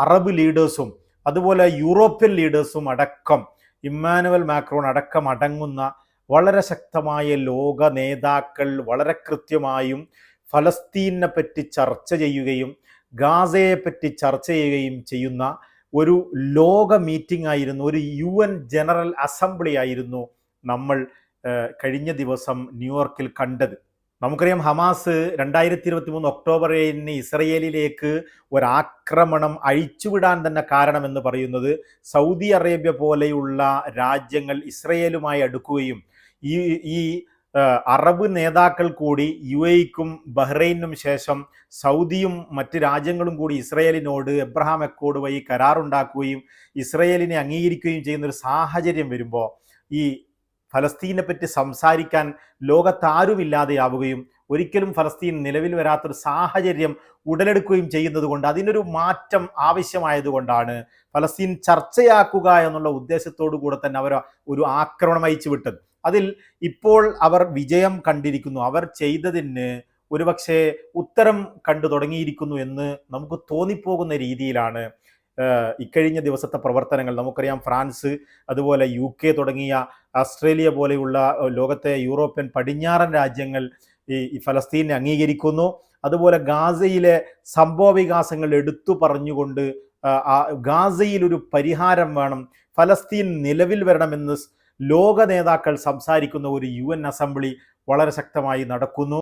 Arab ലീഡേഴ്സും അതുപോലെ European ലീഡേഴ്സും അടക്കം Emmanuel Macron അടക്കം അടങ്ങുന്ന വളരെ ശക്തമായ ലോക നേതാക്കൾ വളരെ കൃത്യമായും ഫലസ്തീനെ പറ്റി ചർച്ച ചെയ്യുകയും ഗാസയെ പറ്റി ചർച്ച ചെയ്യുകയും ചെയ്യുന്ന ഒരു ലോക മീറ്റിംഗ് ആയിരുന്നു ഒരു യു എൻ ജനറൽ അസംബ്ലി ആയിരുന്നു നമ്മൾ കഴിഞ്ഞ ദിവസം ന്യൂയോർക്കിൽ കണ്ടത്. നമുക്കറിയാം ഹമാസ് രണ്ടായിരത്തി ഇരുപത്തി മൂന്ന് ഒക്ടോബർ ഏഴിന് ഇസ്രയേലിലേക്ക് ഒരാക്രമണം അഴിച്ചുവിടാൻ തന്നെ കാരണമെന്ന് പറയുന്നത് സൗദി അറേബ്യ പോലെയുള്ള രാജ്യങ്ങൾ ഇസ്രയേലുമായി അടുക്കുകയും ഈ ഈ അറബ് നേതാക്കൾ കൂടി യു എക്കും ബഹ്റൈനും ശേഷം സൗദിയും മറ്റ് രാജ്യങ്ങളും കൂടി ഇസ്രയേലിനോട് എബ്രഹാം അക്കോഡ് വഴി കരാറുണ്ടാക്കുകയും ഇസ്രയേലിനെ അംഗീകരിക്കുകയും ചെയ്യുന്ന ഒരു സാഹചര്യം വരുമ്പോൾ ഈ ഫലസ്തീനെ പറ്റി സംസാരിക്കാൻ ലോകത്താരുമില്ലാതെയാവുകയും ഒരിക്കലും ഫലസ്തീൻ നിലവിൽ വരാത്തൊരു സാഹചര്യം ഉടലെടുക്കുകയും ചെയ്യുന്നത് കൊണ്ട് അതിനൊരു മാറ്റം ആവശ്യമായതുകൊണ്ടാണ് ഫലസ്തീൻ ചർച്ചയാക്കുക എന്നുള്ള ഉദ്ദേശത്തോടു കൂടെ തന്നെ അവർ ഒരു ആക്രമണം അയച്ചു വിട്ടത് അതിൽ ഇപ്പോൾ അവർ വിജയം കണ്ടിരിക്കുന്നു. അവർ ചെയ്തതിന് ഒരുപക്ഷെ ഉത്തരം കണ്ടു തുടങ്ങിയിരിക്കുന്നു എന്ന് നമുക്ക് തോന്നിപ്പോകുന്ന രീതിയിലാണ് ഇക്കഴിഞ്ഞ ദിവസത്തെ പ്രവർത്തനങ്ങൾ. നമുക്കറിയാം ഫ്രാൻസ് അതുപോലെ യു കെ തുടങ്ങിയ ഓസ്ട്രേലിയ പോലെയുള്ള ലോകത്തെ യൂറോപ്യൻ പടിഞ്ഞാറൻ രാജ്യങ്ങൾ ഈ ഫലസ്തീനെ അംഗീകരിക്കുന്നു. അതുപോലെ ഗാസയിലെ സംഭവ വികാസങ്ങൾ എടുത്തു പറഞ്ഞുകൊണ്ട് ഗാസയിൽ ഒരു പരിഹാരം വേണം. ഫലസ്തീൻ നിലവിൽ വരണമെന്ന് ലോക നേതാക്കൾ സംസാരിക്കുന്ന ഒരു യു അസംബ്ലി വളരെ ശക്തമായി നടക്കുന്നു.